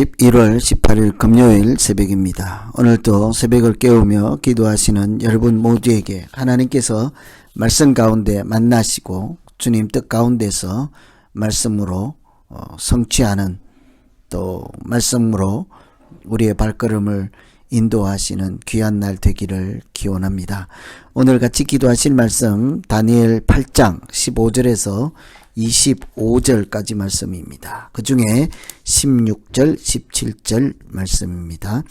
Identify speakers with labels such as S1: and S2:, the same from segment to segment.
S1: 11월 18일 금요일 새벽입니다. 오늘도 새벽을 깨우며 기도하시는 여러분 모두에게 하나님께서 말씀 가운데 만나시고 주님 뜻 가운데서 말씀으로 어, 성취하는 또 말씀으로 우리의 발걸음을 인도하시는 귀한 날 되기를 기원합니다. 오늘 같이 기도하실 말씀 다니엘 8장 15절에서 25절까지 말씀입니다. 그 중에 16절, 17절 말씀입니다.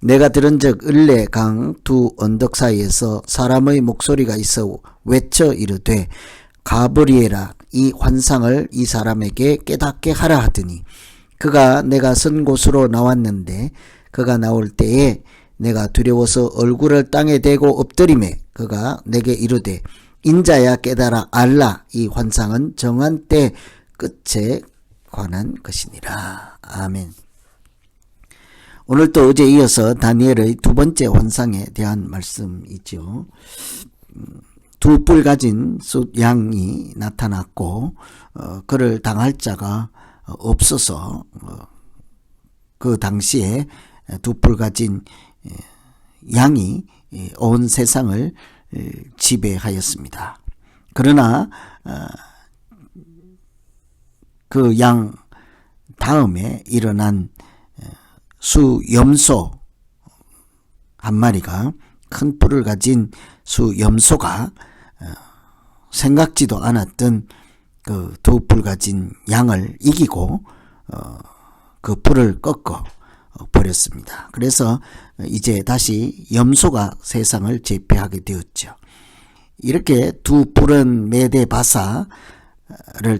S1: 내가 들은 적 을레 강 두 언덕 사이에서 사람의 목소리가 있어 외쳐 이르되 가브리엘아 이 환상을 이 사람에게 깨닫게 하라 하더니 그가 내가 선 곳으로 나왔는데 그가 나올 때에 내가 두려워서 얼굴을 땅에 대고 엎드림에 그가 내게 이르되 인자야 깨달아 알라 이 환상은 정한 때 끝에 관한 것이니라. 아멘. 오늘 또 어제 이어서 다니엘의 두 번째 환상에 대한 말씀이죠. 두 뿔 가진 숫 양이 나타났고 어, 그를 당할 자가 없어서 어, 그 당시에 두 뿔 가진 양이 온 세상을 지배하였습니다. 그러나 그 양 다음에 일어난 수염소 한 마리가 큰 뿔을 가진 수염소가 생각지도 않았던 그 두 뿔 가진 양을 이기고 그 뿔을 꺾어 버렸습니다. 그래서 이제 다시 염소가 세상을 제패하게 되었죠. 이렇게 두 뿔은 메데 바사를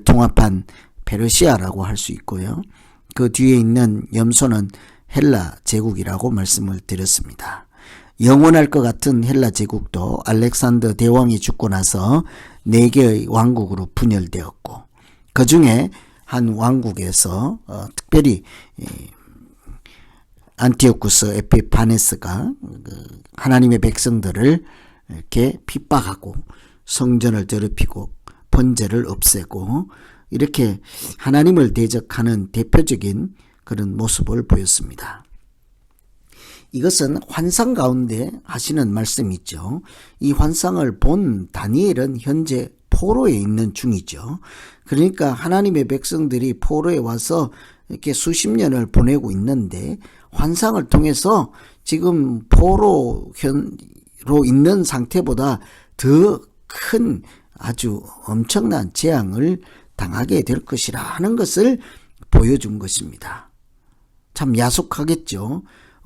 S1: 통합한 페르시아라고 할 수 있고요. 그 뒤에 있는 염소는 헬라 제국이라고 말씀을 드렸습니다. 영원할 것 같은 헬라 제국도 알렉산더 대왕이 죽고 나서 네 개의 왕국으로 분열되었고 그 중에 한 왕국에서 어, 특별히 안티오쿠스 에피파네스가 그 하나님의 백성들을 이렇게 핍박하고 성전을 더럽히고 번제를 없애고 이렇게 하나님을 대적하는 대표적인 그런 모습을 보였습니다. 이것은 환상 가운데 하시는 말씀이죠. 이 환상을 본 다니엘은 현재 포로에 있는 중이죠. 그러니까 하나님의 백성들이 포로에 와서 이렇게 수십 년을 보내고 있는데 환상을 통해서 지금 포로로 있는 상태보다 더 큰 아주 엄청난 재앙을 당하게 될 것이라 하는 것을 보여준 것입니다. 참 야속하겠죠.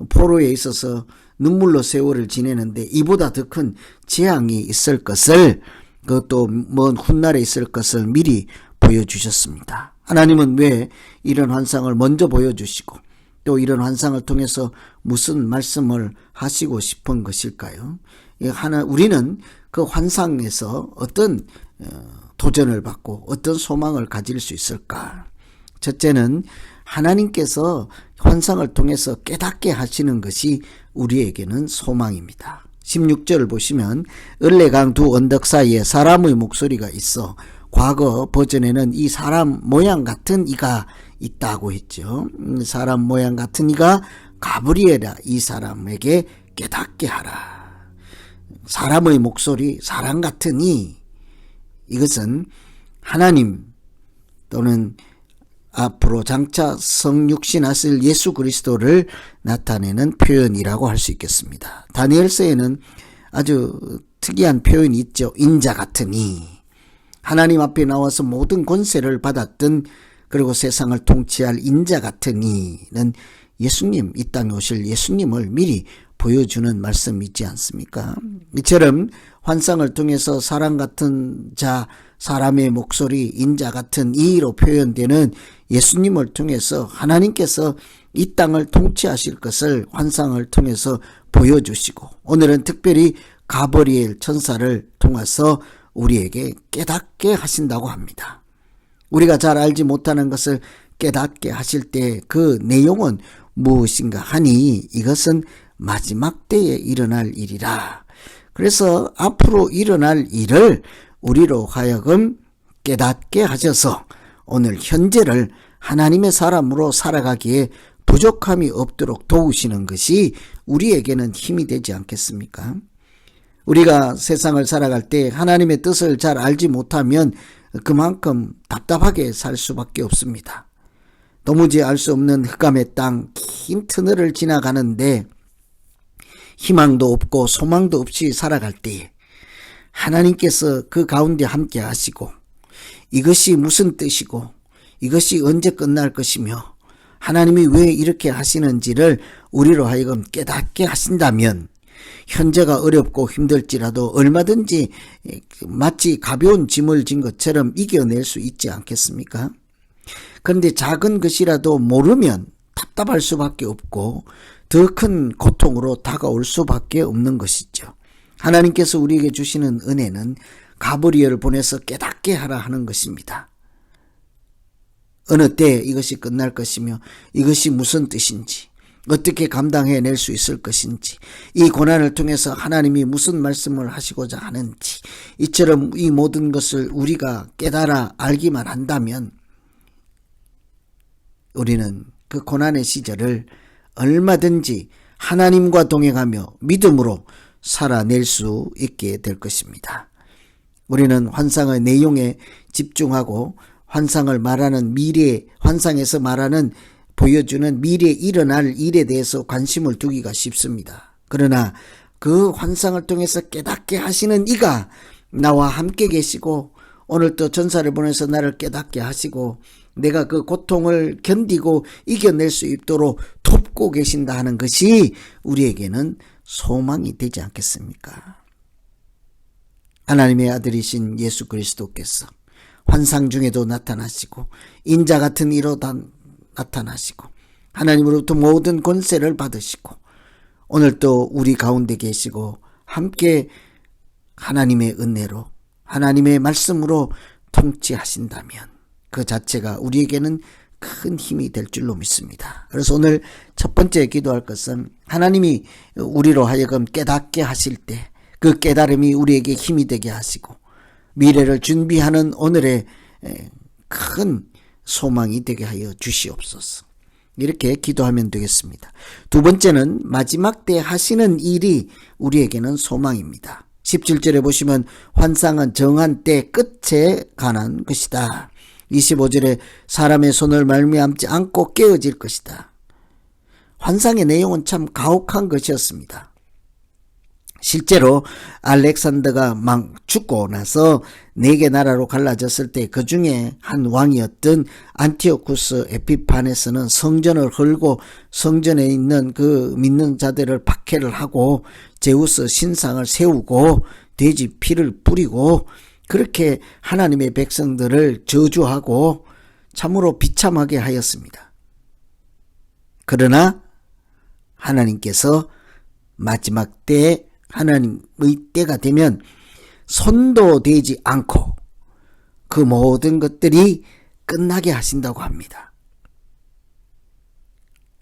S1: 포로에 있어서 눈물로 세월을 지내는데 이보다 더 큰 재앙이 있을 것을 그것도 먼 훗날에 있을 것을 미리 보여주셨습니다. 하나님은 왜 이런 환상을 먼저 보여주시고 또 이런 환상을 통해서 무슨 말씀을 하시고 싶은 것일까요? 하나 우리는 그 환상에서 어떤 어, 도전을 받고 어떤 소망을 가질 수 있을까? 첫째는 하나님께서 환상을 통해서 깨닫게 하시는 것이 우리에게는 소망입니다. 16절을 보시면 을레강 두 언덕 사이에 사람의 목소리가 있어 과거 버전에는 이 사람 모양 같은 이가 있다고 했죠. 음, 사람 모양 같은 이가 가브리엘아 이 사람에게 깨닫게 하라. 사람의 목소리 사람 같은 이 이것은 하나님 또는 앞으로 장차 성육신하실 예수 그리스도를 나타내는 표현이라고 할 수 있겠습니다. 다니엘서에는 아주 특이한 표현이 있죠. 인자 같으니 하나님 앞에 나와서 모든 권세를 받았던 그리고 세상을 통치할 인자 같으니는 예수님 이 땅에 오실 예수님을 미리 보여주는 말씀이 있지 않습니까? 이처럼 환상을 통해서 사람 같은 자, 사람의 목소리, 인자 같은 이로 표현되는 예수님을 통해서 하나님께서 이 땅을 통치하실 것을 환상을 통해서 보여주시고 오늘은 특별히 가버리엘 천사를 통해서 우리에게 깨닫게 하신다고 합니다. 우리가 잘 알지 못하는 것을 깨닫게 하실 때 그 내용은 무엇인가 하니 이것은 마지막 때에 일어날 일이라. 그래서 앞으로 일어날 일을 우리로 하여금 깨닫게 하셔서 오늘 현재를 하나님의 사람으로 살아가기에 부족함이 없도록 도우시는 것이 우리에게는 힘이 되지 않겠습니까? 우리가 세상을 살아갈 때 하나님의 뜻을 잘 알지 못하면 그만큼 답답하게 살 수밖에 없습니다. 도무지 알 수 없는 흑암의 땅, 긴 터널을 지나가는데 희망도 없고 소망도 없이 살아갈 때에 하나님께서 그 가운데 함께 하시고 이것이 무슨 뜻이고 이것이 언제 끝날 것이며 하나님이 왜 이렇게 하시는지를 우리로 하여금 깨닫게 하신다면 현재가 어렵고 힘들지라도 얼마든지 마치 가벼운 짐을 진 것처럼 이겨낼 수 있지 않겠습니까? 그런데 작은 것이라도 모르면 답답할 수밖에 없고 더 큰 고통으로 다가올 수밖에 없는 것이죠. 하나님께서 우리에게 주시는 은혜는 가브리엘을 보내서 깨닫게 하라 하는 것입니다. 어느 때 이것이 끝날 것이며 이것이 무슨 뜻인지 어떻게 감당해낼 수 있을 것인지 이 고난을 통해서 하나님이 무슨 말씀을 하시고자 하는지 이처럼 이 모든 것을 우리가 깨달아 알기만 한다면 우리는 그 고난의 시절을 얼마든지 하나님과 동행하며 믿음으로 살아낼 수 있게 될 것입니다. 우리는 환상의 내용에 집중하고 환상을 말하는 미래, 환상에서 말하는 보여주는 미래에 일어날 일에 대해서 관심을 두기가 쉽습니다. 그러나 그 환상을 통해서 깨닫게 하시는 이가 나와 함께 계시고 오늘 또 전사를 보내서 나를 깨닫게 하시고 내가 그 고통을 견디고 이겨낼 수 있도록 돕고 계신다 하는 것이 우리에게는 소망이 되지 않겠습니까? 하나님의 아들이신 예수 그리스도께서 환상 중에도 나타나시고 인자 같은 이로 다 나타나시고 하나님으로부터 모든 권세를 받으시고 오늘 또 우리 가운데 계시고 함께 하나님의 은혜로 하나님의 말씀으로 통치하신다면 그 자체가 우리에게는 큰 힘이 될 줄로 믿습니다. 그래서 오늘 첫 번째 기도할 것은 하나님이 우리로 하여금 깨닫게 하실 때 그 깨달음이 우리에게 힘이 되게 하시고 미래를 준비하는 오늘의 큰 소망이 되게 하여 주시옵소서. 이렇게 기도하면 되겠습니다. 두 번째는 마지막 때 하시는 일이 우리에게는 소망입니다. 17절에 보시면 환상은 정한 때 끝에 관한 것이다. 25절에 사람의 손을 말미암지 않고 깨어질 것이다. 환상의 내용은 참 가혹한 것이었습니다. 실제로 알렉산더가 막 죽고 나서 네 개 나라로 갈라졌을 때 그 중에 한 왕이었던 안티오쿠스 에피파네스는 성전을 헐고 성전에 있는 그 믿는 자들을 박해를 하고 제우스 신상을 세우고 돼지 피를 뿌리고 그렇게 하나님의 백성들을 저주하고 참으로 비참하게 하였습니다. 그러나 하나님께서 마지막 때 하나님의 때가 되면 손도 되지 않고 그 모든 것들이 끝나게 하신다고 합니다.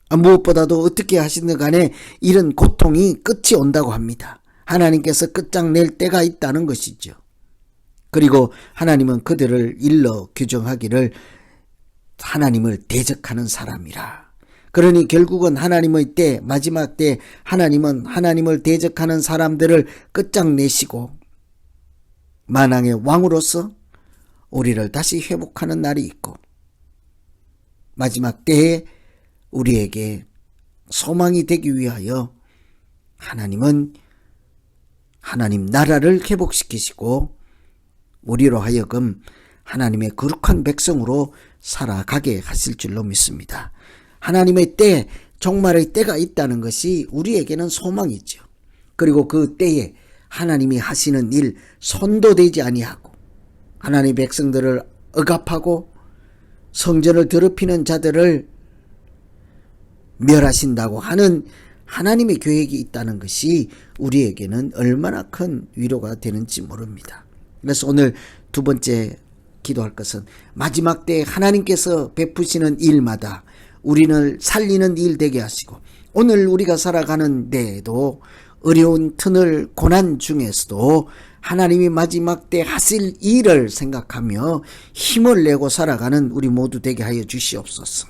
S1: 무엇보다도 어떻게 하시든 간에 이런 고통이 끝이 온다고 합니다. 하나님께서 끝장낼 때가 있다는 것이죠. 그리고 하나님은 그들을 일러 규정하기를 하나님을 대적하는 사람이라. 그러니 결국은 하나님의 때, 마지막 때 하나님은 하나님을 대적하는 사람들을 끝장내시고 만왕의 왕으로서 우리를 다시 회복하는 날이 있고 마지막 때에 우리에게 소망이 되기 위하여 하나님은 하나님 나라를 회복시키시고 우리로 하여금 하나님의 거룩한 백성으로 살아가게 하실 줄로 믿습니다. 하나님의 때, 종말의 때가 있다는 것이 우리에게는 소망이죠. 그리고 그 때에 하나님이 하시는 일 손도 되지 아니하고 하나님 백성들을 억압하고 성전을 더럽히는 자들을 멸하신다고 하는 하나님의 계획이 있다는 것이 우리에게는 얼마나 큰 위로가 되는지 모릅니다. 그래서 오늘 두 번째 기도할 것은 마지막 때 하나님께서 베푸시는 일마다 우리를 살리는 일 되게 하시고 오늘 우리가 살아가는 데에도 어려운 터널 고난 중에서도 하나님이 마지막 때 하실 일을 생각하며 힘을 내고 살아가는 우리 모두 되게 하여 주시옵소서.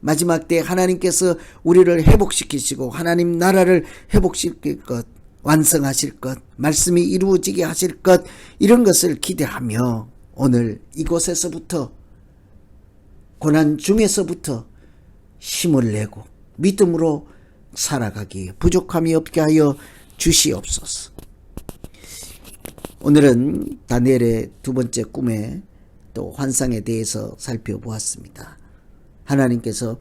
S1: 마지막 때 하나님께서 우리를 회복시키시고 하나님 나라를 회복시킬 것, 완성하실 것, 말씀이 이루어지게 하실 것, 이런 것을 기대하며 오늘 이곳에서부터 고난 중에서부터 힘을 내고 믿음으로 살아가기에 부족함이 없게 하여 주시옵소서. 오늘은 다니엘의 두 번째 꿈에 또 환상에 대해서 살펴보았습니다. 하나님께서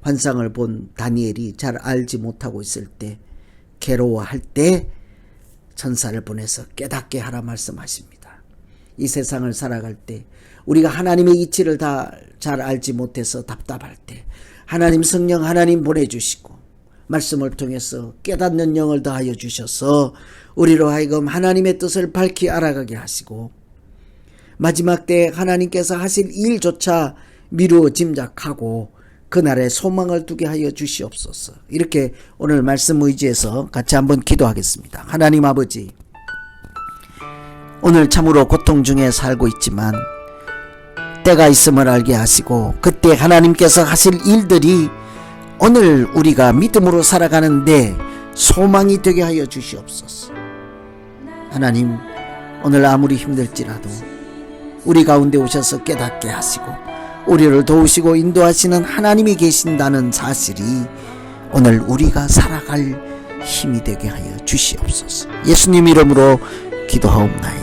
S1: 환상을 본 다니엘이 잘 알지 못하고 있을 때 괴로워할 때 천사를 보내서 깨닫게 하라 말씀하십니다. 이 세상을 살아갈 때 우리가 하나님의 이치를 다 잘 알지 못해서 답답할 때 하나님 성령 하나님 보내주시고 말씀을 통해서 깨닫는 영을 더하여 주셔서 우리로 하여금 하나님의 뜻을 밝히 알아가게 하시고 마지막 때 하나님께서 하실 일조차 미루어 짐작하고 그날에 소망을 두게 하여 주시옵소서. 이렇게 오늘 말씀 의지해서 같이 한번 기도하겠습니다. 하나님 아버지, 오늘 참으로 고통 중에 살고 있지만 때가 있음을 알게 하시고 그때 하나님께서 하실 일들이 오늘 우리가 믿음으로 살아가는데 소망이 되게 하여 주시옵소서. 하나님, 오늘 아무리 힘들지라도 우리 가운데 오셔서 깨닫게 하시고 우리를 도우시고 인도하시는 하나님이 계신다는 사실이 오늘 우리가 살아갈 힘이 되게 하여 주시옵소서. 예수님 이름으로 기도하옵나이다.